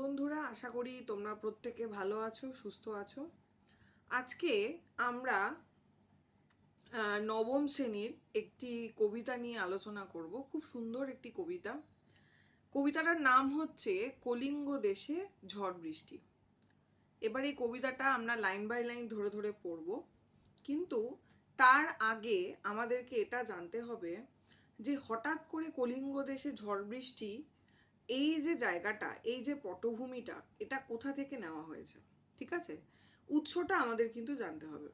বন্ধুরা, আশা করি তোমরা প্রত্যেকে ভালো আছো, সুস্থ আছো। আজকে আমরা নবম শ্রেণির একটি কবিতা নিয়ে আলোচনা করব। খুব সুন্দর একটি কবিতা। কবিতাটার নাম হচ্ছে কলিঙ্গ দেশে ঝড় বৃষ্টি। এবার এই কবিতাটা আমরা লাইন বাই লাইন ধরে ধরে পড়ব। কিন্তু তার আগে আমাদেরকে এটা জানতে হবে যে হঠাৎ করে কলিঙ্গ দেশে ঝড় বৃষ্টি এই যে জায়গাটা, এই যে পটভূমিটা, এটা কোথা থেকে নেওয়া হয়েছে? ঠিক আছে? উৎসটা আমাদের কিন্তু জানতে হবে।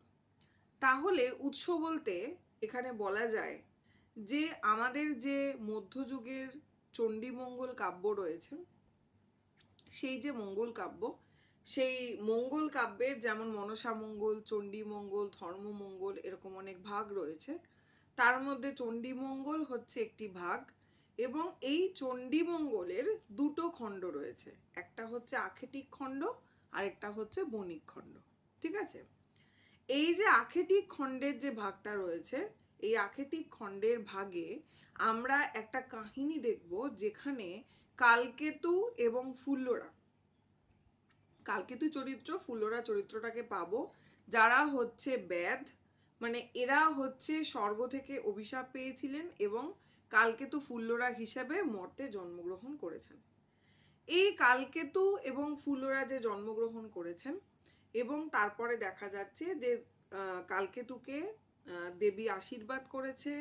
তাহলে উৎস বলতে এখানে বলা যায় যে আমাদের যে মধ্যযুগের চণ্ডীমঙ্গল কাব্য রয়েছে, সেই যে মঙ্গল কাব্য, সেই মঙ্গল কাব্যের যেমন মনসা মঙ্গল, চণ্ডীমঙ্গল, ধর্মমঙ্গল এরকম অনেক ভাগ রয়েছে, তার মধ্যে চণ্ডীমঙ্গল হচ্ছে একটি ভাগ এবং এই চণ্ডীমঙ্গলের দুটো খণ্ড রয়েছে। একটা হচ্ছে আখেটিক খণ্ড আর একটা হচ্ছে বণিক খণ্ড। ঠিক আছে? এই যে আখেটিক খণ্ডের যে ভাগটা রয়েছে, এই আখেটিক খণ্ডের ভাগে আমরা একটা কাহিনী দেখব যেখানে কালকেতু এবং ফুল্লরা, কালকেতু চরিত্র, ফুল্লরা চরিত্রটাকে পাবো। যারা হচ্ছে ব্যাধ মানে এরা হচ্ছে স্বর্গ থেকে অভিশাপ পেয়েছিলেন এবং কালকেতু ফুল্লরা হিসেবে মর্তে জন্মগ্রহণ করেছেন। এই কালকেতু এবং ফুল্লরা যে জন্মগ্রহণ করেছেন এবং তারপরে দেখা যাচ্ছে যে কালকেতুকে দেবী আশীর্বাদ করেছে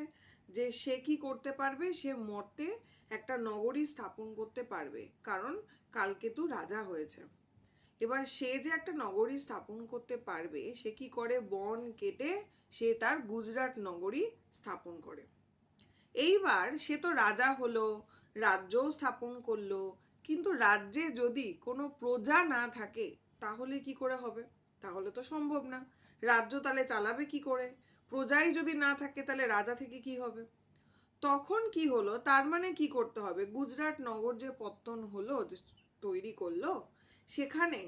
যে সে কি করতে পারবে? সে মর্তে একটা নগরী স্থাপন করতে পারবে, কারণ কালকেতু রাজা হয়েছে। এবার সে যে একটা নগরী স্থাপন করতে পারবে, সে কি করে বন কেটে সে তার গুজরাট নগরী স্থাপন করে। এইবার সে তো রাজা হলো, রাজ্যও স্থাপন করল, কিন্তু রাজ্যে যদি কোনো প্রজা না থাকে, তাহলে কি করে হবে? তাহলে তো সম্ভব না। রাজ্য তাহলে চালাবে কি করে? প্রজাই যদি না থাকে তাহলে রাজা থেকে কি হবে? তখন কি হলো? তার মানে কি করতে হবে? গুজরাট নগর যে পত্তন হলো তৈরি করল, সেখানে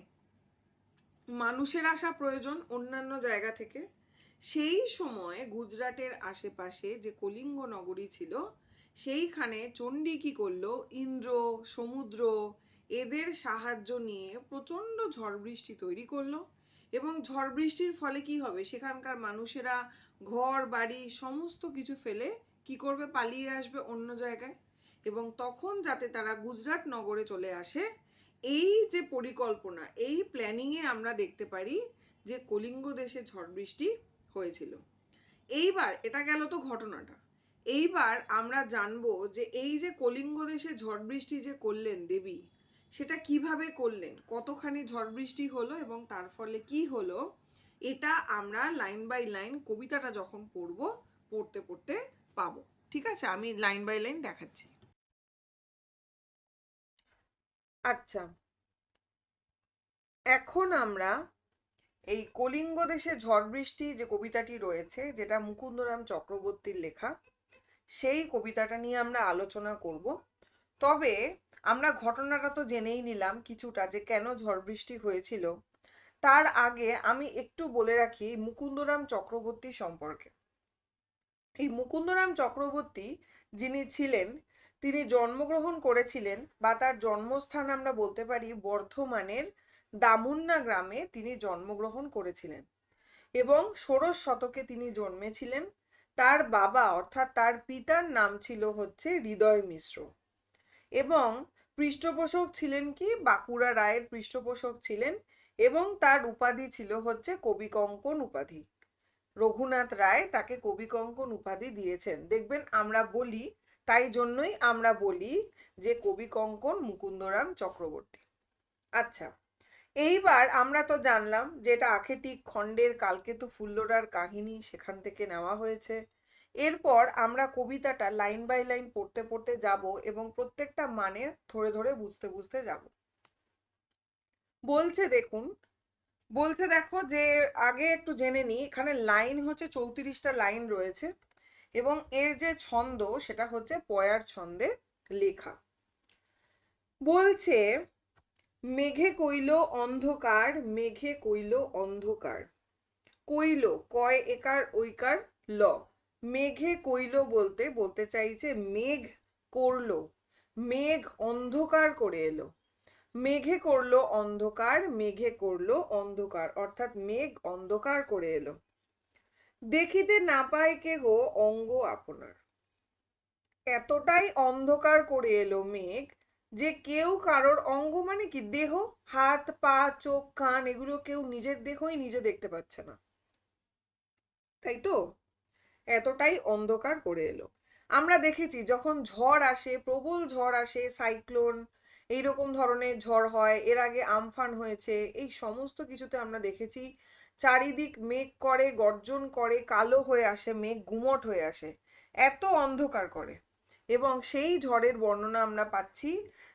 মানুষের আসা প্রয়োজন অন্যান্য জায়গা থেকে। সেই সময় গুজরাটের আশেপাশে যে কলিঙ্গ নগরী ছিল, সেইখানে চণ্ডী কি করল? ইন্দ্র, সমুদ্র, এদের সাহায্য নিয়ে প্রচণ্ড ঝড় বৃষ্টি তৈরি করল এবং ঝড় বৃষ্টির ফলে কি হবে? সেখানকার মানুষেরা ঘর, বাড়ি সমস্ত কিছু ফেলে কি করবে? পালিয়ে আসবে অন্য জায়গায়। এবং তখন যাতে তারা গুজরাট নগরে চলে আসে, এই যে পরিকল্পনা, এই প্ল্যানিংয়ে আমরা দেখতে পারি যে কলিঙ্গ দেশে ঝড় বৃষ্টি হয়েছিল। এইবার এটা গেল তো ঘটনাটা। এইবার আমরা জানব যে এই যে কলিঙ্গ দেশে ঝড় বৃষ্টি যে করলেন দেবী, সেটা কীভাবে করলেন? কতখানি ঝড় বৃষ্টি হলো এবং তার ফলে কি হলো? এটা আমরা লাইন বাই লাইন কবিতাটা যখন পড়ব, পড়তে পড়তে পাবো। ঠিক আছে? আমি লাইন বাই লাইন দেখাচ্ছি। আচ্ছা। এখন আমরা এই কলিঙ্গ দেশে ঝড় বৃষ্টি যে কবিতাটি রয়েছে, যেটা মুকুন্দরাম চক্রবর্তীর লেখা, সেই কবিতাটা নিয়ে আমরা আলোচনা করব। তবে আমরা ঘটনাটা তো জেনেই নিলাম কিছুটা যে কেন ঝড় বৃষ্টি হয়েছিল। তার আগে আমি একটু বলে রাখি মুকুন্দরাম চক্রবর্তী সম্পর্কে। এই মুকুন্দরাম চক্রবর্তী যিনি ছিলেন, তিনি জন্মগ্রহণ করেছিলেন বা তার জন্মস্থান আমরা বলতে পারি বর্ধমানের দামুন্না গ্রামে তিনি জন্মগ্রহণ করেছিলেন এবং ষোড়শ শতকে তিনি জন্মেছিলেন। তার বাবা অর্থাৎ তার পিতার নাম ছিল হচ্ছে হৃদয় মিশ্র। এবং পৃষ্ঠপোষক ছিলেন কি? বাঁকুড়া রায়ের পৃষ্ঠপোষক ছিলেন এবং তার উপাধি ছিল হচ্ছে কবি কঙ্কন উপাধি। রঘুনাথ রায় তাকে কবি কঙ্কন উপাধি দিয়েছেন। দেখবেন আমরা বলি, তাই জন্যই আমরা বলি যে কবি কঙ্কন মুকুন্দরাম চক্রবর্তী। আচ্ছা এইবার আমরা তো জানলাম যে এটা আখেটিক খণ্ডের, কালকেতু ফুল্লরার কাহিনী সেখান থেকে নেওয়া হয়েছে। এরপর আমরা কবিতাটা লাইন বাই লাইন পড়তে পড়তে যাব এবং প্রত্যেকটা মানে ধরে ধরে বুঝতে বুঝতে যাব। বলছে দেখুন, বলছে দেখো যে আগে একটু জেনে নিই, এখানে লাইন হচ্ছে চৌত্রিশটা লাইন রয়েছে এবং এর যে ছন্দ সেটা হচ্ছে পয়ার ছন্দে লেখা। বলছে মেঘে কইল অন্ধকার, মেঘে কইল অন্ধকার। কইল, কয় একার ঐকার ল। মেঘে কইল বলতে বলতে চাইছে মেঘ করল। মেঘ অন্ধকার করে এলো। মেঘে করল অন্ধকার, মেঘে করল অন্ধকার, অর্থাৎ মেঘ অন্ধকার করে এলো। দেখিতে না পায় কেহ অঙ্গ আপনার। এতটাই অন্ধকার করে এলো মেঘ যে কেউ কারোর অঙ্গ মানে কি? দেহ, হাত, পা, চোখ, কান, এগুলো কেউ নিজের দেহই নিজে দেখতে পাচ্ছে না। তাই তো? এতটাই অন্ধকার করে এলো। আমরা দেখেছি যখন ঝড় আসে, প্রবল ঝড় আসে, সাইক্লোন, এইরকম ধরনের ঝড় হয়, এর আগে আমফান হয়েছে, এই সমস্ত কিছুতে আমরা দেখেছি চারিদিক মেঘ করে, গর্জন করে, কালো হয়ে আসে, মেঘ গুমট হয়ে আসে। এত অন্ধকার করে। এবং সেই ঝড়ের বর্ণনা আমরা পাচ্ছি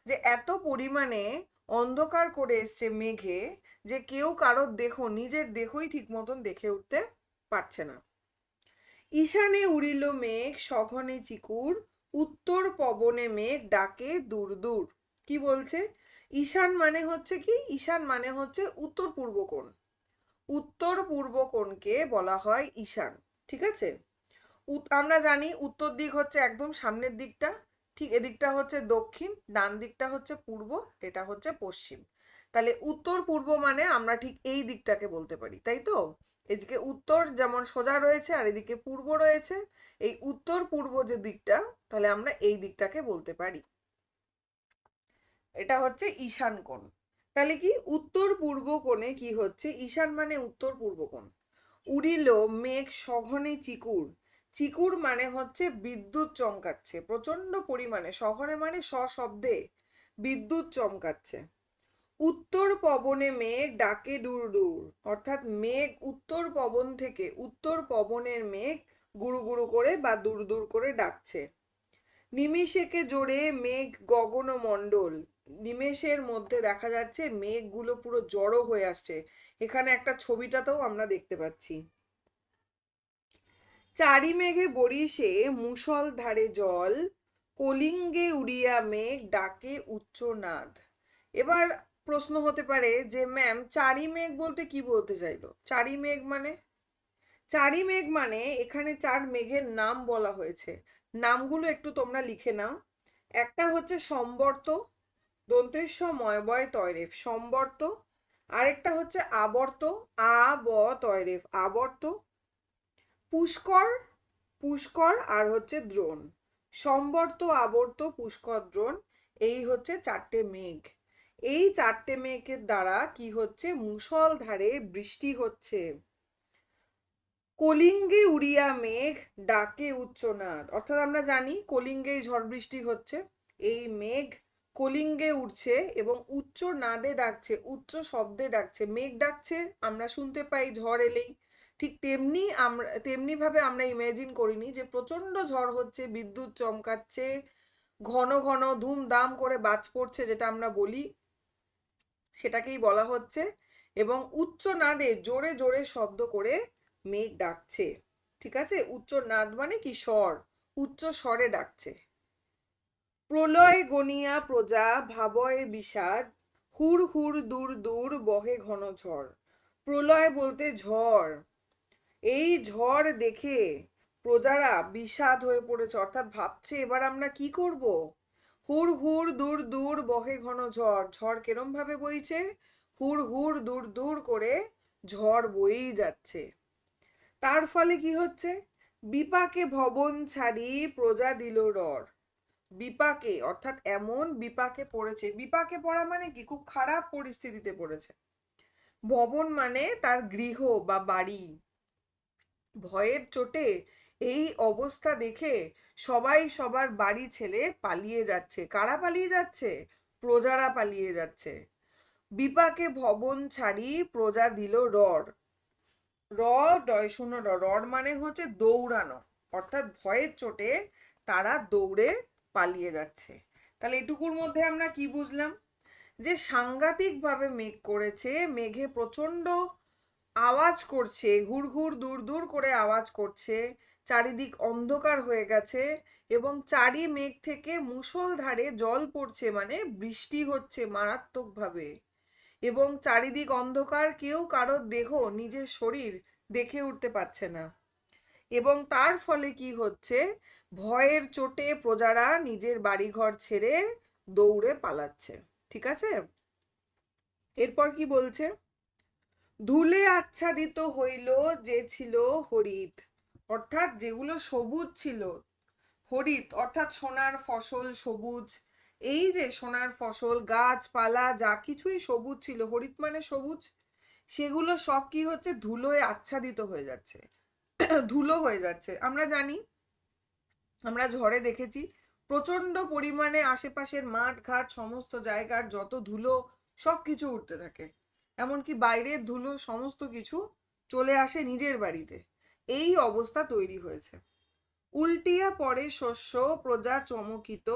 যে এত পরিমাণে অন্ধকার করে এসছে মেঘে যে কেউ কারোর দেহ, নিজের দেহই ঠিক মতন দেখে উঠতে পারছে না। ঈশানে উড়িল মেঘ, সঘনে চিকুর, উত্তর পবনে মেঘ ডাকে দূর দূর। কি বলছে? ঈশান মানে হচ্ছে কি? ঈশান মানে হচ্ছে উত্তর পূর্ব কোণ। উত্তর পূর্ব কোণকে বলা হয় ঈশান, ঠিক আছে? আমরা জানি উত্তর দিক হচ্ছে একদম সামনের দিকটা, ঠিক এদিকটা হচ্ছে দক্ষিণ, ডান দিকটা হচ্ছে পূর্ব, এটা হচ্ছে পশ্চিম। তাহলে উত্তর পূর্ব মানে আমরা ঠিক এই দিকটাকে বলতে পারি, তাই তো? এদিকে উত্তর যেমন সোজা রয়েছে আর এদিকে পূর্ব রয়েছে, এই উত্তর পূর্ব যে দিকটা, তাহলে আমরা এই দিকটাকে বলতে পারি। এটা হচ্ছে ঈশান কোণ। তাহলে কি উত্তর পূর্ব কোণে কি হচ্ছে? ঈশান মানে উত্তর পূর্ব কোণ। উড়িল মেঘ সঘনে চিকুর চিকুর মানে হচ্ছে বিদ্যুৎ চমকাচ্ছে। প্রচণ্ড পরিমাণে, শহরে মানে সশব্দে বিদ্যুৎ চমকাচ্ছে। উত্তর পবনে মেঘ ডাকে দূর দূর অর্থাৎ মেঘ উত্তর পবন থেকে উত্তর পবনের মেঘ গুরু গুরু করে বা দূর দূর করে ডাকছে। নিমিষেকে জোরে মেঘ গগন মণ্ডল নিমেষের মধ্যে দেখা যাচ্ছে মেঘগুলো পুরো জড়ো হয়ে আসছে। এখানে একটা ছবিটাতেও আমরা দেখতে পাচ্ছি। চারি মেঘে বরিশে মুষল ধারে জল, কলিঙ্গে উড়িয়া মেঘ ডাকে উচ্চ নাদ। এবার প্রশ্ন হতে পারে যে ম্যাম চারি মেঘ বলতে কি বলতে চাইলো? চারি মেঘ মানে? চারি মেঘ মানে এখানে চার মেঘের নাম বলা হয়েছে। নামগুলো একটু তোমরা লিখে নাও। একটা হচ্ছে সম্বর্ত দন্তেশ্ব ময়বয় তয়রেফ সম্বর্ত। আরেকটা হচ্ছে আবর্ত আ ব তয়রেফ আবর্ত। পুষ্কর পুষ্কর আর হচ্ছে দ্রোণ। সম্বর্ত আবর্ত পুষ্কর দ্রোণ, এই হচ্ছে চারটে মেঘ। এই চারটে মেঘের দ্বারা কি হচ্ছে? মুষলধারে বৃষ্টি হচ্ছে। কলিঙ্গে উড়িয়া মেঘ ডাকে উচ্চনাদ। অর্থাৎ আমরা জানি কলিঙ্গে ঝড় বৃষ্টি হচ্ছে। এই মেঘ কলিঙ্গে উঠছে এবং উচ্চ নাদে ডাকছে, উচ্চ শব্দে ডাকছে। মেঘ ডাকছে, আমরা শুনতে পাই ঝড় এলেই। ঠিক তেমনি আমরা, তেমনি ভাবে আমরা ইমাজিন করিনি যে প্রচণ্ড ঝড় হচ্ছে, বিদ্যুৎ চমকাচ্ছে, ঘন ঘন ধুমধাম করে বাজ পড়ছে যেটা আমরা বলি, সেটাকেই বলা হচ্ছে এবং উচ্চ নাদে জোরে জোরে শব্দ করে মেঘ ডাকছে। ঠিক আছে? উচ্চ নাদ মানে কি? স্বর। উচ্চ স্বরে ডাকছে। প্রলয় গনিয়া প্রজা ভাবয়ে বিষাদ হুর হুর দূর দূর বহে ঘন ঝড়। প্রলয় বলতে ঝড়। এই ঝড় দেখে প্রজারা বিষাদ হয়ে পড়েছে। অর্থাৎ ভাবছে, এবার আমরা কি করব? হুর হুর দূর দূর বহে ঘন ঝড়। ঝড় কেরম ভাবে বইছে? হুর হুর দূর দূর করে ঝড় বয়েই যাচ্ছে। তার ফলে কি হচ্ছে? বিপাকে ভবন ছাড়ি প্রজা দিল রর বিপাকে, অর্থাৎ এমন বিপাকে পড়েছে। বিপাকে পড়া মানে কি? খুব খারাপ পরিস্থিতিতে পড়েছে। ভবন মানে তার গৃহ বা বাড়ি। ভয়ের চোটে এই অবস্থা দেখে সবাই সবার বাড়ি ছেলে পালিয়ে যাচ্ছে। কারা পালিয়ে যাচ্ছে? প্রজারা পালিয়ে যাচ্ছে। বিপাকে ভবন ছাড়ি প্রজা দিল রর র ডয় শূন্য রড মানে হচ্ছে দৌড়ানো। অর্থাৎ ভয়ের চোটে তারা দৌড়ে পালিয়ে যাচ্ছে। তাহলে এটুকুর মধ্যে আমরা কি বুঝলাম? যে সাংঘাতিকভাবে মেঘ করেছে, মেঘে প্রচণ্ড আওয়াজ করছে, হুড় হুড়, দূর দূর করে আওয়াজ করছে, চারিদিক অন্ধকার হয়ে গেছে এবং চারি মেঘ থেকে মুষলধারে জল পড়ছে মানে বৃষ্টি হচ্ছে মারাত্মকভাবে এবং চারিদিক অন্ধকার, কেউ কারোর দেহ, নিজের শরীর দেখে উঠতে পারছে না এবং তার ফলে কি হচ্ছে? ভয়ের চোটে প্রজারা নিজের বাড়িঘর ছেড়ে দৌড়ে পালাচ্ছে, ঠিক আছে? এরপর কি বলছে? ধুলে আচ্ছাদিত হইল যে ছিল হরিত অর্থাৎ যেগুলো সবুজ ছিল। হরিত অর্থাৎ সোনার ফসল সবুজ। এই যে সোনার ফসল, গাছপালা, যা কিছুই সবুজ ছিল। হরিত মানে সবুজ? সেগুলো সব কি হচ্ছে? ধুলোয় আচ্ছাদিত হয়ে যাচ্ছে। ধুলো হয়ে যাচ্ছে। আমরা জানি, আমরা ঝড়ে দেখেছি প্রচণ্ড পরিমাণে আশেপাশের মাঠ, ঘাট, সমস্ত জায়গার যত ধুলো সব কিছু উঠতে থাকে। এমনকি বাইরের ধুলো সমস্ত কিছু চলে আসে নিজের বাড়িতে। এই অবস্থা তৈরি হয়েছে। উল্টিয়া পরে শস্য প্রজা চমকিত,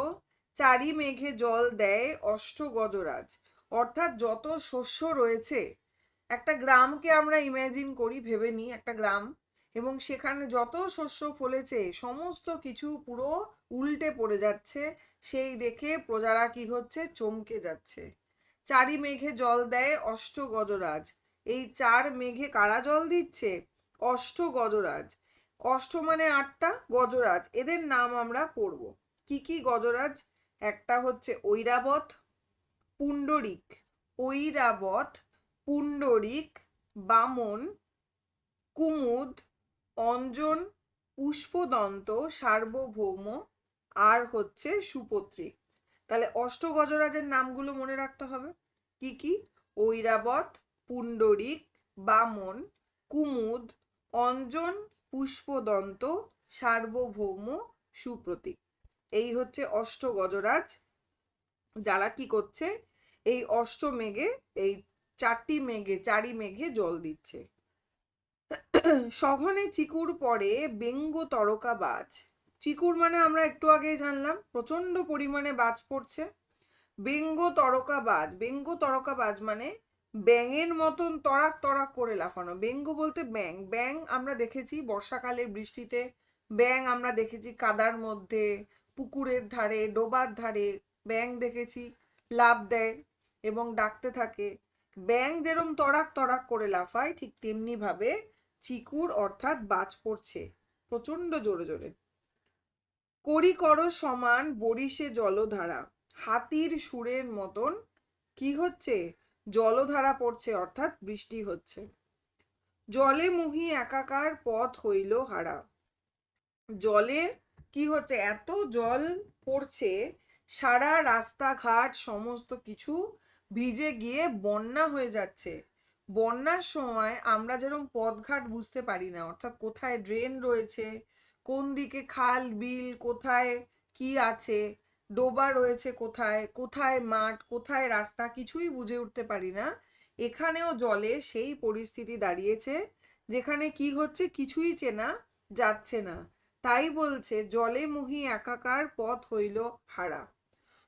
চারি মেঘে জল দেয় অষ্ট গজরাজ। অর্থাৎ যত শস্য রয়েছে, একটা গ্রামকে আমরা ইমাজিন করি, ভেবে নিই একটা গ্রাম, এবং সেখানে যত শস্য ফলেছে, সমস্ত কিছু পুরো উল্টে পড়ে যাচ্ছে। সেই দেখে প্রজারা কি হচ্ছে? চমকে যাচ্ছে। চারি মেঘে জল দেয় অষ্ট গজরাজ এই চার মেঘে কারা জল দিচ্ছে? অষ্ট গজরাজ অষ্ট মানে আটটা, গজরাজ। এদের নাম আমরা পড়ব। কি কি গজরাজ? একটা হচ্ছে ঐরাবত, পুণ্ডরিক। ঐরাবত, পুণ্ডরিক, বামন, কুমুদ, অঞ্জন, পুষ্পদন্ত, সার্বভৌম, আর হচ্ছে সুপত্রিক। তাহলে অষ্টগজরাজের নামগুলো মনে রাখতে হবে। কি কি? ঐরাবত, পুণ্ডরিক, বামন, কুমুদ, অঞ্জন, পুষ্পদন্ত, সার্বভৌম, সুপ্রতীক। এই হচ্ছে অষ্টগজরাজ। যারা কি করছে? এই অষ্ট মেঘে এই চারটি মেঘে, চারি মেঘে জল দিচ্ছে। সঘনে চিকুর পরে বেঙ্গ তরকা বাজ চিকুর মানে আমরা একটু আগে জানলাম প্রচণ্ড পরিমাণে বাজ পড়ছে। বেঙ্গ তরকা বাজ, বেঙ্গ তরকা বাজ মানে ব্যাঙের মতন তরাক তরাক করে লাফানো। বেঙ্গ বলতে ব্যাং ব্যাং আমরা দেখেছি বর্ষাকালের বৃষ্টিতে ব্যাং আমরা দেখেছি কাদার মধ্যে, পুকুরের ধারে, ডোবার ধারে ব্যাং দেখেছি লাভ দেয় এবং ডাকতে থাকে। ব্যাং যেরম তরাক তরাক করে লাফায়, ঠিক তেমনি ভাবে চিকুর অর্থাৎ বাজ পড়ছে প্রচণ্ড জোরে জোরে। করি কর সমান বরিশে জলধারা। হাতির সুরের মতন কি হচ্ছে? জলধারা পড়ছে, অর্থাৎ বৃষ্টি হচ্ছে। জলে মুহি একাকার পথ হইল হারা। জলে কি হচ্ছে? এত জল পড়ছে, সারা রাস্তাঘাট সমস্ত কিছু ভিজে গিয়ে বন্যা হয়ে যাচ্ছে। বন্যার সময় আমরা যেরকম পথঘাট বুঝতে পারি না, অর্থাৎ কোথায় ড্রেন রয়েছে কোন দিকে খাল, বিল, কোথায়, কি আছে, ডোবা রয়েছে কোথায় কোথায় মাঠ, কোথায় রাস্তা কিছুই বুঝে উঠতে পারি না। এখানেও জলে সেই পরিস্থিতি দাঁড়িয়েছে, যেখানে কি হচ্ছে কিছুই চেনা যাচ্ছে না। তাই বলছে, জলে মুহি একাকার পথ হইল হারা।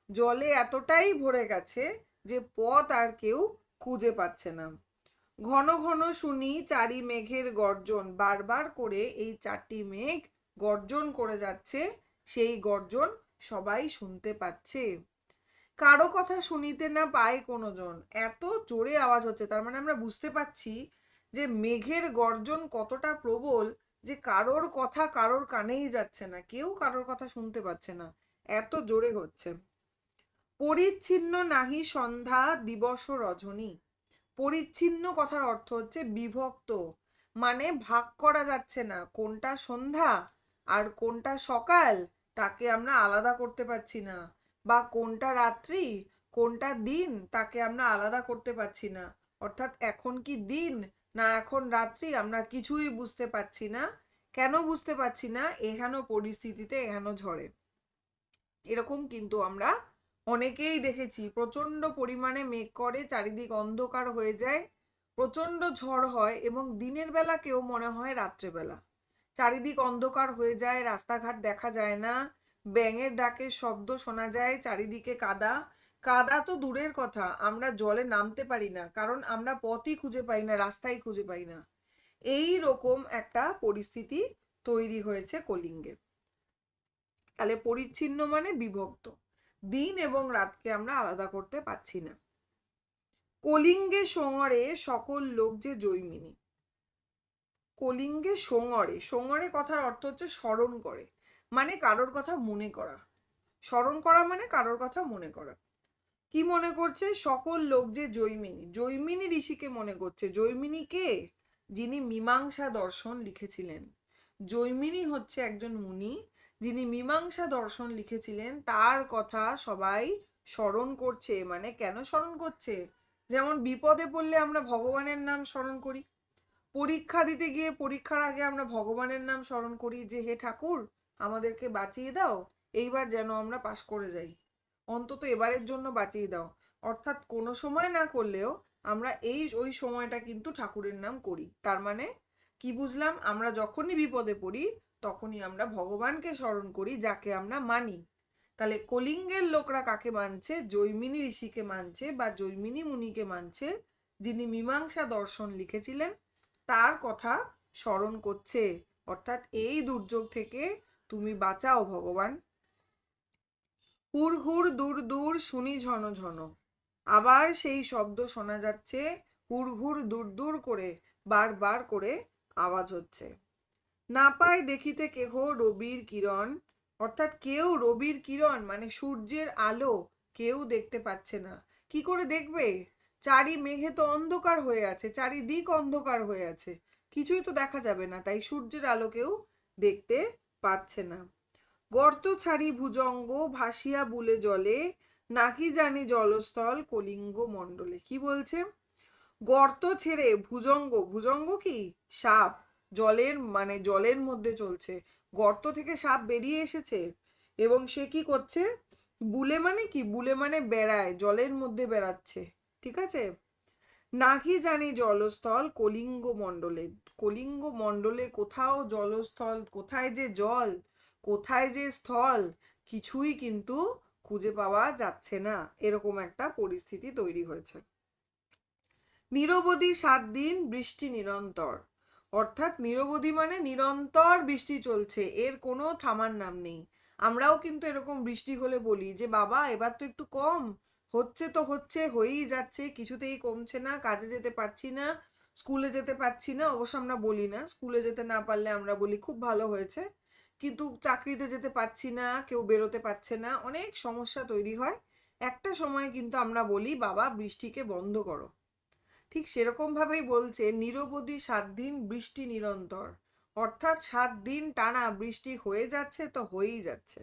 জলে এতটাই ভরে গেছে যে পথ আর কেউ খুঁজে পাচ্ছে না। ঘন ঘন শুনি চারি মেঘের গর্জন। বারবার করে এই চারটি মেঘ গর্জন করে যাচ্ছে, সেই গর্জন সবাই শুনতে পাচ্ছে। কারও কথা শুনিতে না পায় কোনোজন। এত জোরে আওয়াজ হচ্ছে, তার মানে আমরা বুঝতে পাচ্ছি যে মেঘের গর্জন কতটা প্রবল যে কারোর কথা কারোর কানেই যাচ্ছে না, কেউ কারোর কথা শুনতে পাচ্ছে না। এত জোরে হচ্ছে। পরিচ্ছিন্ন নাহি সন্ধ্যা দিবস রজনী। পরিচ্ছিন্ন কথার অর্থ হচ্ছে বিভক্ত। মানে ভাগ করা যাচ্ছে না। কোনটা সন্ধ্যা আর কোনটা সকাল, তাকে আমরা আলাদা করতে পারছি না। বা কোনটা রাত্রি, কোনটা দিন, তাকে আমরা আলাদা করতে পারছি না। অর্থাৎ এখন কি দিন, না এখন রাত্রি, আমরা কিছুই বুঝতে পারছি না। কেন বুঝতে পারছি না? এহেন পরিস্থিতিতে এহেন ঝড়ে। এরকম কিন্তু আমরা অনেকেই দেখেছি। প্রচণ্ড পরিমাণে মেঘ করে, চারিদিক অন্ধকার হয়ে যায়। প্রচণ্ড ঝড় হয় এবং দিনের বেলা কেউ মনে হয় রাত্রেবেলা। চারিদিক অন্ধকার হয়ে যায়, রাস্তাঘাট দেখা যায় না। ব্যাঙের ডাকের শব্দ শোনা যায়, চারিদিকে কাদা। কাদা তো দূরের কথা, আমরা জলে নামতে পারি না, কারণ আমরা পথই খুঁজে পাই না, রাস্তাই খুঁজে পাই না। এই রকম একটা পরিস্থিতি তৈরি হয়েছে কলিঙ্গের। তাহলে পরিচ্ছিন্ন মানে বিভক্ত। দিন এবং রাতকে আমরা আলাদা করতে পারছি না। কলিঙ্গে সোঙরে সকল লোক যে জৈমিনী কলিঙ্গে সোঙরে। সোঙরে কথার অর্থ হচ্ছে স্মরণ করে। মানে কারোর কথা মনে করা। স্মরণ করা মানে কারোর কথা মনে করা। কি মনে করছে? সকল লোক যে জৈমিনী। জৈমিনী ঋষিকে মনে করছে। জৈমিনী কে? যিনি মীমাংসা দর্শন লিখেছিলেন। জৈমিনী হচ্ছে একজন মুনি। যিনি মীমাংসা দর্শন লিখেছিলেন, তার কথা সবাই স্মরণ করছে। মানে কেন স্মরণ করছে? যেমন বিপদে পড়লে আমরা ভগবানের নাম স্মরণ করি। পরীক্ষা দিতে গিয়ে পরীক্ষার আগে আমরা ভগবানের নাম স্মরণ করি যে, হে ঠাকুর, আমাদেরকে বাঁচিয়ে দাও, এইবার যেন আমরা পাশ করে যাই। অন্তত এবারের জন্য বাঁচিয়ে দাও। অর্থাৎ কোনো সময় না করলেও আমরা এই ওই সময়টা কিন্তু ঠাকুরের নাম করি। তার মানে কি বুঝলাম? আমরা যখনই বিপদে পড়ি, তখনই আমরা ভগবানকে স্মরণ করি, যাকে আমরা মানি। তাহলে কলিঙ্গের লোকরা কাকে মানছে? জৈমিনী ঋষিকে মানছে বা জৈমিনী মুনিকে মানছে, যিনি মীমাংসা দর্শন লিখেছিলেন। তার কথা স্মরণ করছে। অর্থাৎ এই দুর্যোগ থেকে তুমি বাঁচাও ভগবান। হুর হুর দূর দূর শুনি ঝন ঝন। আবার সেই শব্দ শোনা যাচ্ছে, হুর হুর দূর দূর করে বারবার করে আওয়াজ হচ্ছে। না পায় দেখিতে কেহ রবির কিরণ। অর্থাৎ কেউ রবির কিরণ মানে সূর্যের আলো, কেউ দেখতে পাচ্ছে না। কি করে দেখবে? চারি মেঘে তো অন্ধকার হয়ে আছে, চারিদিক অন্ধকার হয়ে আছে। কিছুই তো দেখা যাবে না, তাই সূর্যের আলো কেউ দেখতে পাচ্ছে না। গর্ত ছাড়ি ভুজঙ্গ, ভাসিয়া বুলে জলে, নাকি জানি জলস্থল, কলিঙ্গ মণ্ডলে। কি বলছে? গর্ত ছেড়ে ভুজঙ্গ ভুজঙ্গ কি? সাপ। জলের মানে জলের মধ্যে চলছে। গর্ত থেকে সাপ বেরিয়ে এসেছে। এবং সে কি করছে? বুলে মানে কি? বুলে মানে বেড়ায়, জলের মধ্যে বেড়াচ্ছে। ঠিক আছে? নাকি জানি জলস্থল কলিঙ্গ মণ্ডলে কলিঙ্গ মণ্ডলে কোথাও জলস্থল, কোথায় যে জল, কোথায় যে স্থল, কিছুই কিন্তু খুঁজে পাওয়া যাচ্ছে না। এরকম একটা পরিস্থিতি তৈরি হয়েছে। নিরবধি সাত দিন বৃষ্টি নিরন্তর। অর্থাৎ নিরবধি মানে নিরন্তর বৃষ্টি চলছে, এর কোনো থামার নাম নেই। আমরাও কিন্তু এরকম বৃষ্টি হলে বলি যে, বাবা, এবার তো একটু কম হচ্ছে তো হচ্ছে, হয়েই যাচ্ছে, কিছুতেই কমছে না, কাজে যেতে পারছি না, স্কুলে যেতে পারছি না, অবশ্য আমরা বলি না, স্কুলে যেতে না পারলে আমরা বলি খুব ভালো হয়েছে, কিন্তু চাকরিতে যেতে পারছি না, কেউ বেরোতে পারছে না, অনেক সমস্যা তৈরি হয়, একটা সময় কিন্তু আমরা বলি, বাবা, বৃষ্টিকে বন্ধ করো। ঠিক সেরকমভাবেই বলছে, নিরবধি সাত দিন বৃষ্টি নিরন্তর। অর্থাৎ সাত দিন টানা বৃষ্টি হয়ে যাচ্ছে তো হয়েই যাচ্ছে।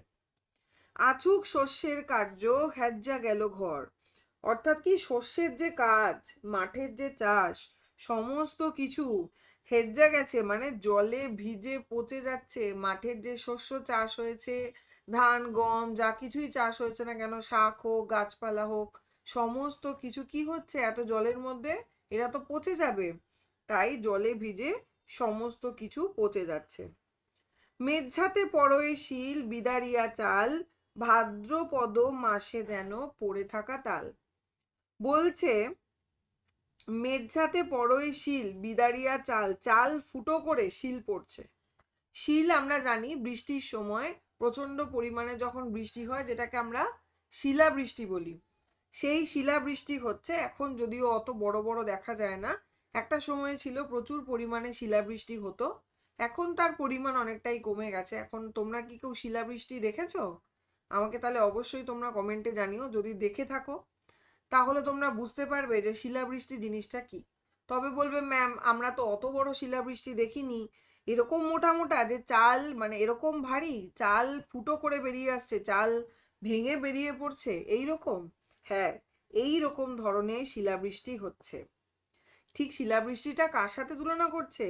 আচুক শস্যের কার্য, হ্যাজ্জা গেল ঘর। অর্থাৎ কি শস্যের যে কাজ, মাঠের যে চাষ, সমস্ত কিছু হেজ্জা গেছে মানে জলে ভিজে পচে যাচ্ছে, মাঠের যে শস্য চাষ হয়েছে, ধান, গম, যা কিছুই চাষ হয়েছে না কেন, শাক হোক, গাছপালা হোক, সমস্ত কিছু কি হচ্ছে এত জলের মধ্যে? এরা তো পচে যাবে। তাই জলে ভিজে সমস্ত কিছু পচে যাচ্ছে। মেঝাতে পড়ই শিল, বিদারিয়া চাল ভাদ্রপদ মাসে যেন পড়ে থাকা তাল। বলছে মেঝাতে পড়ই শিল, বিদারিয়া চাল চাল ফুটো করে শিল পড়ছে। শিল আমরা জানি বৃষ্টির সময় প্রচণ্ড পরিমাণে যখন বৃষ্টি হয়, যেটাকে আমরা শিলাবৃষ্টি বলি। সেই শিলাবৃষ্টি হচ্ছে এখন যদিও অত বড় বড় দেখা যায় না, একটা সময় ছিল প্রচুর পরিমাণে শিলাবৃষ্টি হতো, এখন তার পরিমাণ অনেকটাই কমে গেছে। এখন তোমরা কি কেউ শিলাবৃষ্টি দেখেছ? আমাকে তাহলে অবশ্যই তোমরা কমেন্টে জানিও। যদি দেখে থাকো, তাহলে তোমরা বুঝতে পারবে যে শিলাবৃষ্টি জিনিসটা কি। তবে বলবে, ম্যাম, আমরা তো অত বড় শিলাবৃষ্টি দেখিনি। এরকম মোটা মোটা যে চাল মানে এরকম ভারী, চাল ফুটো করে বেরিয়ে আসছে, চাল ভেঙে বেরিয়ে পড়ছে এই রকম হ্যাঁ এই রকম ধরনের শিলাবৃষ্টি হচ্ছে। ঠিক শিলাবৃষ্টিটা কার সাথে তুলনা করছে?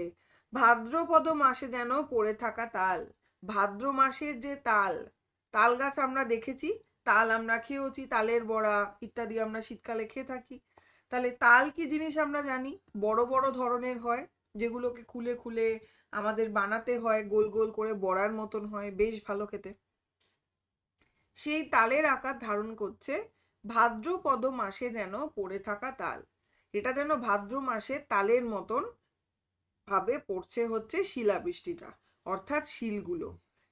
ভাদ্রপদ মাসে যেন পড়ে থাকা তাল। ভাদ্র মাসের যে তাল তাল গাছ আমরা দেখেছি, তাল আমরা খেয়েওছি, তালের বড়া ইত্যাদি আমরা শীতকালে খেয়ে থাকি। তাহলে তাল কি জিনিস আমরা জানি? বড় বড় ধরনের হয়, যেগুলোকে খুলে খুলে আমাদের বানাতে হয়, গোল গোল করে বড়ার মতন হয়, বেশ ভালো খেতে। সেই তালের আকার ধারণ করছে ভাদ্রপদ মাসে যেন পড়ে থাকা তাল। এটা যেন ভাদ্র মাসে তালের মতন ভাবে পড়ছে হচ্ছে শিলাবৃষ্টিটা, অর্থাৎ শিলগুলো।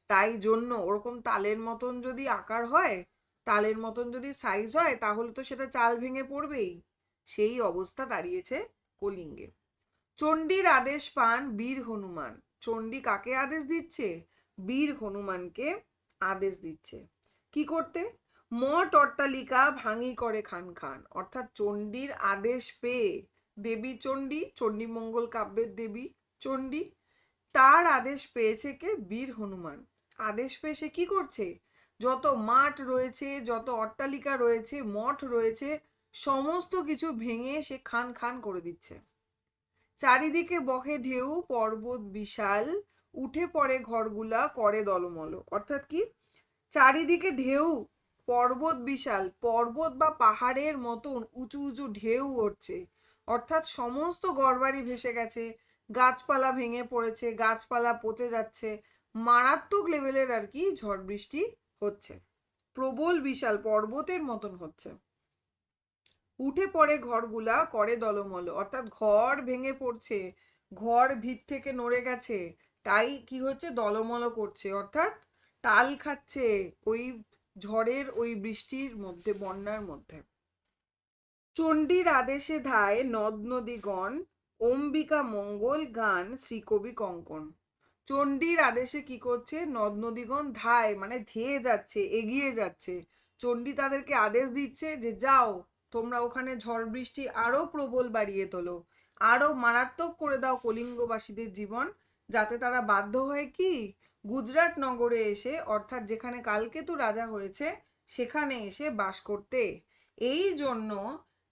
তাই জন্য ওরকম তালের মতন যদি আকার হয়, তালের মতন যদি সাইজ হয়, তাহলে তো সেটা চাল ভেঙে পড়বেই। সেই অবস্থা দাঁড়িয়েছে কলিঙ্গে। চণ্ডীর আদেশ পান বীর হনুমান। চণ্ডী কাকে আদেশ দিচ্ছে? বীর হনুমানকে আদেশ দিচ্ছে। কি করতে? মঠ অট্টালিকা ভাঙি করে খান খান। অর্থাৎ চণ্ডীর আদেশ পেয়ে দেবী চণ্ডী, চণ্ডীমঙ্গল কাব্যের দেবী চণ্ডী, তার আদেশ পেয়েছে কে? বীর হনুমান। আদেশ পেয়ে সে কি করছে? যত মাঠ রয়েছে, যত অট্টালিকা রয়েছে, মঠ রয়েছে, সমস্ত কিছু ভেঙে সে খান খান করে দিচ্ছে। চারিদিকে বহে ঢেউ, পর্বত বিশাল, উঠে পড়ে ঘরগুলা, করে দলমল। অর্থাৎ কি? চারিদিকে ঢেউ, পর্বত বিশাল, পর্বত বা পাহাড়ের মতন উঁচু উঁচু ঢেউ উঠছে। অর্থাৎ সমস্ত ঘরবাড়ি ভেসে গেছে, গাছপালা ভেঙে পড়েছে, গাছপালা পচে যাচ্ছে মারাত্মক লেভেলের আর কি ঝড় বৃষ্টি হচ্ছে। প্রবল বিশাল পর্বতের মতন হচ্ছে। উঠে পড়ে ঘরগুলা, করে দলমল। অর্থাৎ ঘর ভেঙে পড়ছে, ঘর ভিত থেকে নড়ে গেছে। তাই কি হচ্ছে? দলমল করছে। অর্থাৎ টাল খাচ্ছে ওই ঝড়ের, ওই বৃষ্টির মধ্যে, বন্যার মধ্যে। চণ্ডীর আদেশে ধায় নদ নদীগণ, অম্বিকা মঙ্গল গান শ্রীকবি কঙ্কন। চণ্ডীর আদেশে কি করছে? নদ নদীগণ ধায় মানে ধেয়ে যাচ্ছে, এগিয়ে যাচ্ছে। চণ্ডী তাদেরকে আদেশ দিচ্ছে যে, যাও, তোমরা ওখানে ঝড় বৃষ্টি আরও প্রবল বাড়িয়ে তোলো। আরও মারাত্মক করে দাও কলিঙ্গবাসীদের জীবন, যাতে তারা বাধ্য হয় কি? গুজরাট নগরে এসে, অর্থাৎ যেখানে কালকেতু রাজা হয়েছে, সেখানে এসে বাস করতে। এই জন্য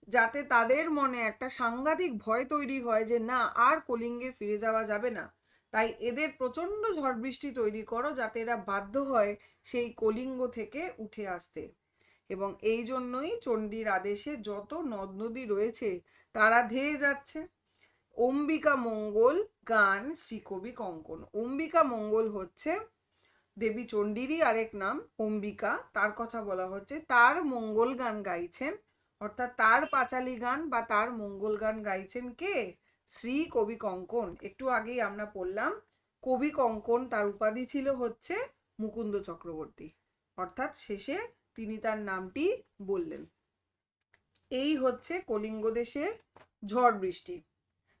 যাতে তাদের মনে একটা সাংঘাতিক ভয় তৈরি হয় যে, না, আর কলিঙ্গে ফিরে যাওয়া যাবে না। তাই এদের প্রচণ্ড ঝড় বৃষ্টি তৈরি করো যাতে এরা বাধ্য হয় সেই কলিঙ্গ থেকে উঠে আসতে। এবং এই জন্যই চণ্ডীর আদেশে যত নদ নদী রয়েছে, তারা ধেয়ে যাচ্ছে। অম্বিকা মঙ্গল গান শ্রীকবি কঙ্কন। অম্বিকা মঙ্গল হচ্ছে দেবী চণ্ডীরই আরেক নাম, অম্বিকা। তার কথা বলা হচ্ছে, তার মঙ্গল গান গাইছেন। অর্থাৎ তার পাঁচালি গান বা তার মঙ্গল গান গাইছেন কে? শ্রী কবি কঙ্কন। একটু আগেই আমরা পড়লাম, কবি কঙ্কন তার উপাধি ছিল হচ্ছে মুকুন্দ চক্রবর্তী। অর্থাৎ শেষে তিনি তার নামটি বললেন। এই হচ্ছে কলিঙ্গ দেশের ঝড় বৃষ্টি।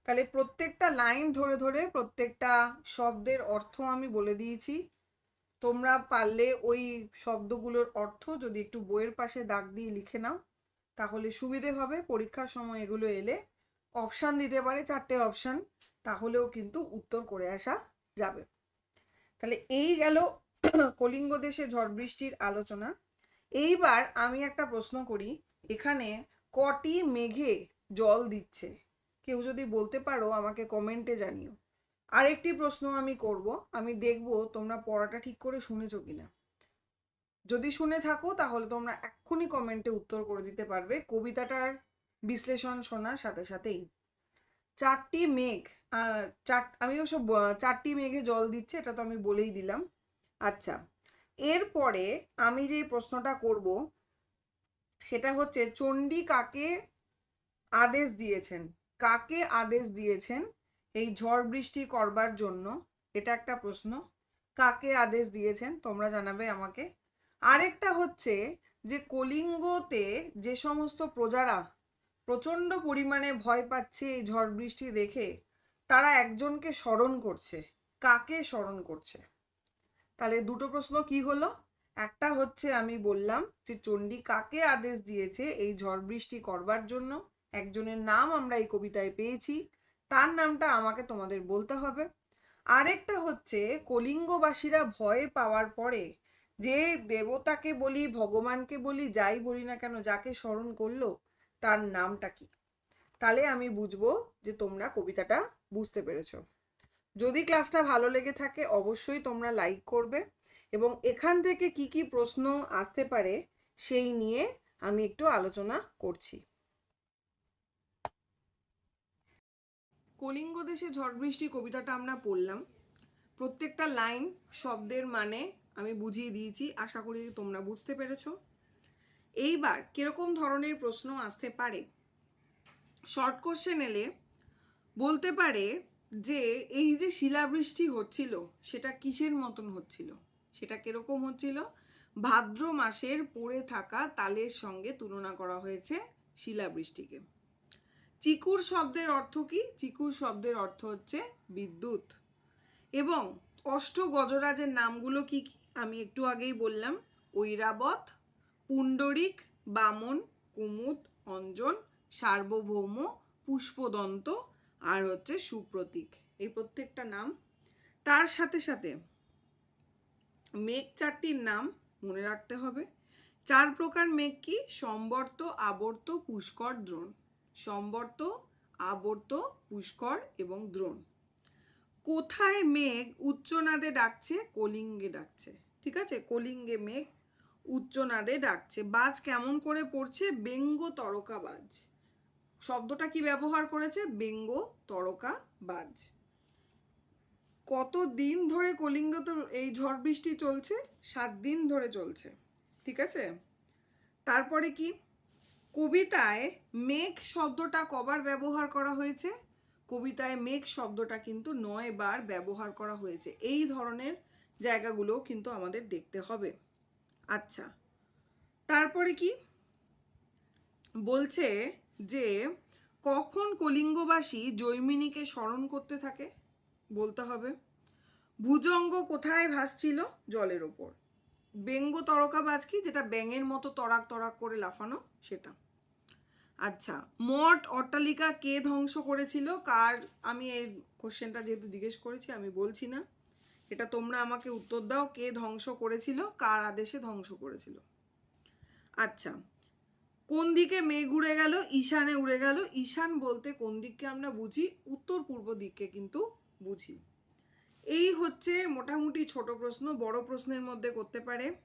তাহলে প্রত্যেকটা লাইন ধরে ধরে প্রত্যেকটা শব্দের অর্থ আমি বলে দিয়েছি। তোমরা পারলে ওই শব্দগুলোর অর্থ যদি একটু বইয়ের পাশে দাগ দিয়ে লিখে নাও, তাহলে সুবিধে হবে, পরীক্ষার সময় এগুলো এলে অপশান দিতে পারে, চারটে অপশান তাহলেও কিন্তু উত্তর করে আসা যাবে। তাহলে এই গেল কলিঙ্গ দেশে ঝড় বৃষ্টির আলোচনা। এইবার আমি একটা প্রশ্ন করি, এখানে কটি মেঘে জল দিচ্ছে? কেউ যদি বলতে পারো, আমাকে কমেন্টে জানিও। আরেকটি প্রশ্ন আমি করব, আমি দেখব তোমরা পড়াটা ঠিক করে শুনেছো কিনা। যদি শুনে থাকো, তাহলে তোমরা এক্ষুনি কমেন্টে উত্তর করে দিতে পারবে। কবিতাটার বিশ্লেষণ শোনার সাথে সাথেই। চারটি মেঘ চার আমি অবশ্য চারটি মেঘে জল দিচ্ছে, এটা তো আমি বলেই দিলাম। আচ্ছা এরপরে আমি যে প্রশ্নটা করব, সেটা হচ্ছে, চণ্ডী কাকে আদেশ দিয়েছেন? কাকে আদেশ দিয়েছেন এই ঝড় বৃষ্টি করবার জন্য? এটা একটা প্রশ্ন। কাকে আদেশ দিয়েছেন? তোমরা জানাবে আমাকে। আরেকটা হচ্ছে যে, কলিঙ্গতে যে সমস্ত প্রজারা প্রচণ্ড পরিমাণে ভয় পাচ্ছে এই ঝড় বৃষ্টি দেখে, তারা একজনকে স্মরণ করছে। কাকে স্মরণ করছে? তাহলে দুটো প্রশ্ন কি হলো? একটা হচ্ছে আমি বললাম যে চণ্ডী কাকে আদেশ দিয়েছে এই ঝড় বৃষ্টি করবার জন্য? একজনের নাম আমরা এই কবিতায় পেয়েছি, তার নামটা আমাকে তোমাদের বলতে হবে। আরেকটা হচ্ছে কলিঙ্গবাসীরা ভয় পাওয়ার পরে যে দেবতাকে বলি, ভগবানকে বলি, যাই বলি না কেন, যাকে স্মরণ করল তার নামটা কি? তাহলে আমি বুঝব যে তোমরা কবিতাটা বুঝতে পেরেছ। যদি ক্লাসটা ভালো লেগে থাকে, অবশ্যই তোমরা লাইক করবে এবং এখান থেকে কি কি প্রশ্ন আসতে পারে সেই নিয়ে আমি একটু আলোচনা করছি। কলিঙ্গ দেশে ঝড় বৃষ্টি কবিতাটা আমরা পড়লাম। প্রত্যেকটা লাইন শব্দের মানে আমি বুঝিয়ে দিয়েছি। আশা করি তোমরা বুঝতে পেরেছ। এইবার কীরকম ধরনের প্রশ্ন আসতে পারে? শর্ট কোশ্চেন এলে বলতে পারে যে, এই যে শিলাবৃষ্টি হচ্ছিল, সেটা কিসের মতন হচ্ছিল? সেটা কীরকম হচ্ছিল? ভাদ্র মাসের পড়ে থাকা তালের সঙ্গে তুলনা করা হয়েছে শিলাবৃষ্টিকে। চিকুর শব্দের অর্থ কি? চিকুর শব্দের অর্থ হচ্ছে বিদ্যুৎ। এবং অষ্ট গজরাজের নামগুলো কি কি? আমি একটু আগেই বললাম, ঐরাবত পুণ্ডরিক, বামন, কুমুদ, অঞ্জন, সার্বভৌম, পুষ্পদন্ত আর হচ্ছে সুপ্রতীক। এই প্রত্যেকটা নাম। তার সাথে সাথে মেঘ চারটির নাম মনে রাখতে হবে। চার প্রকার মেঘ কি? সম্বর্ত, আবর্ত, পুষ্কর, দ্রোণ। সম্বর্ত, আবর্ত, পুষ্কর এবং দ্রোণ। কোথায় মেঘ উচ্চনাদে ডাকছে? কলিঙ্গে ডাকছে। ঠিক আছে? কলিঙ্গে মেঘ উচ্চনাদে ডাকছে। বাজ কেমন করে পড়ছে? বেঙ্গ তরকা বাজ। শব্দটা কি ব্যবহার করেছে? বেঙ্গ তরকা বাজ। কত দিন ধরে কলিঙ্গ তো এই ঝড় বৃষ্টি চলছে? সাত দিন ধরে চলছে। ঠিক আছে? তারপরে কি? কবিতায় মেঘ শব্দটা কবার ব্যবহার করা হয়েছে? কবিতায় মেঘ শব্দটা কিন্তু নয় বার ব্যবহার করা হয়েছে। এই ধরনের জায়গাগুলো কিন্তু আমাদের দেখতে হবে। আচ্ছা। তারপরে কি? বলছে যে, কখন কলিঙ্গবাসী জৈমিনীকে স্মরণ করতে থাকে? বলতে হবে। ভুজঙ্গ কোথায় ভাসছিল? জলের ওপর। ব্যঙ্গ তরকাবাজ কি? যেটা ব্যাঙের মতো তরাক তরাক করে লাফানো, সেটা। আচ্ছা মঠ অট্টালিকা কে ধ্বংস করেছিল? কার? আমি এই কোশ্চেনটা যেহেতু জিজ্ঞেস করেছি, আমি বলছি না। এটা তোমরা আমাকে উত্তর দাও কে ধ্বংস করেছিল, কার আদেশে ধ্বংস করেছিল। আচ্ছা কোন দিকে মেঘ উড়ে গেল, ঈশানে উড়ে গেল? ঈশান বলতে কোন দিককে আমরা বুঝি? উত্তর পূর্ব দিককে কিন্তু বুঝি। এই হচ্ছে মোটামুটি ছোট প্রশ্ন, বড় প্রশ্নের মধ্যে করতে পারে।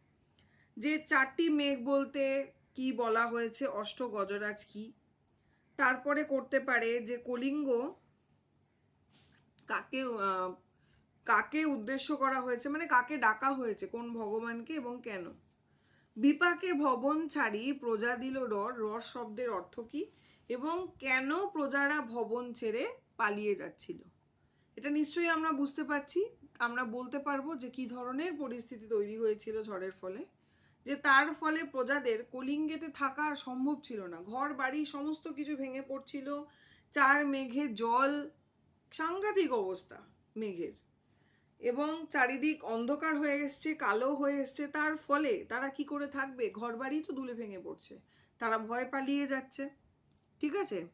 যে চারটি মেঘ বলতে কি বলা হয়েছে? অষ্ট, গজরাজ কি? তারপরে করতে পারে যে কলিঙ্গ কাকে কাকে উদ্দেশ্য করা হয়েছে? মানে কাকে ডাকা হয়েছে? কোন ভগবানকে এবং কেন? বিপাকে ভবন ছাড়ি প্রজা দিল রর রর শব্দের অর্থ কি? এবং কেন প্রজারা ভবন ছেড়ে পালিয়ে যাচ্ছিল? এটা নিশ্চয়ই আমরা বুঝতে পারছি। আমরা বলতে পারব যে কি ধরনের পরিস্থিতি তৈরি হয়েছিল ঝড়ের ফলে। যে তার ফলে প্রজাদের কলিঙ্গেতে থাকা সম্ভব ছিল না। ঘর, বাড়ি, সমস্ত কিছু ভেঙে পড়ছিল। চার মেঘে জল, সাংঘাতিক অবস্থা মেঘের। এবং চারিদিক অন্ধকার হয়ে এসছে, কালো হয়ে এসছে। তার ফলে তারা কি করে থাকবে? ঘর বাড়ি তো দুলে ভেঙে পড়ছে। তারা ভয় পালিয়ে যাচ্ছে। ঠিক আছে?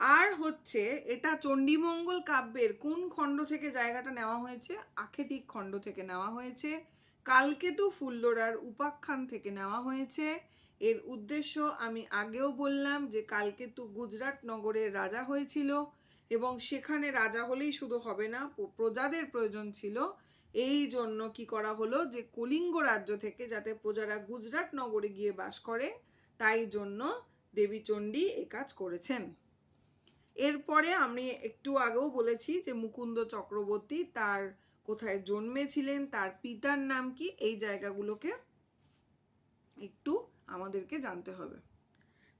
আর হচ্ছে, এটা চণ্ডীমঙ্গল কাব্যের কোন খণ্ড থেকে জায়গাটা নেওয়া হয়েছে? আখেটিক খণ্ড থেকে নেওয়া হয়েছে। কালকেতু ফুল্লরার উপাখ্যান থেকে নেওয়া হয়েছে। এর উদ্দেশ্য আমি আগেও বললাম যে, কালকেতু গুজরাট নগরের রাজা হয়েছিল। এবং সেখানে রাজা হলেই শুধু হবে না প্রজাদের প্রয়োজন ছিল। এই জন্য কি করা হলো যে, কলিঙ্গ রাজ্য থেকে যাতে প্রজারা গুজরাট নগরে গিয়ে বাস করে, তাই জন্য দেবী চণ্ডী এ কাজ করেছেন। এরপরে আমি একটু আগেও বলেছি যে, মুকুন্দ চক্রবর্তী তার কোথায় জন্মেছিলেন, তার পিতার নাম কি, এই জায়গাগুলোকে একটু আমাদেরকে জানতে হবে।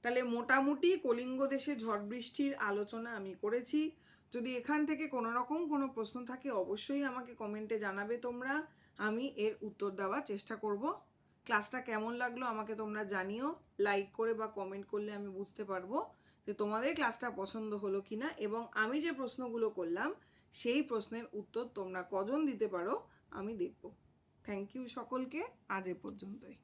তাহলে মোটামুটি কলিঙ্গ দেশে ঝড় বৃষ্টির আলোচনা আমি করেছি। যদি এখান থেকে কোনো রকম কোনো প্রশ্ন থাকে, অবশ্যই আমাকে কমেন্টে জানাবে তোমরা। আমি এর উত্তর দেওয়ার চেষ্টা করব। ক্লাসটা কেমন লাগল আমাকে তোমরা জানিও। লাইক করে বা কমেন্ট করলে আমি বুঝতে পারব যে তোমাদের ক্লাসটা পছন্দ হলো কিনা। এবং আমি যে প্রশ্নগুলো করলাম, সেই প্রশ্নের উত্তর তোমরা কজন দিতে পারো, আমি দেখব। থ্যাংক ইউ সকলকে, আজ এ পর্যন্তই।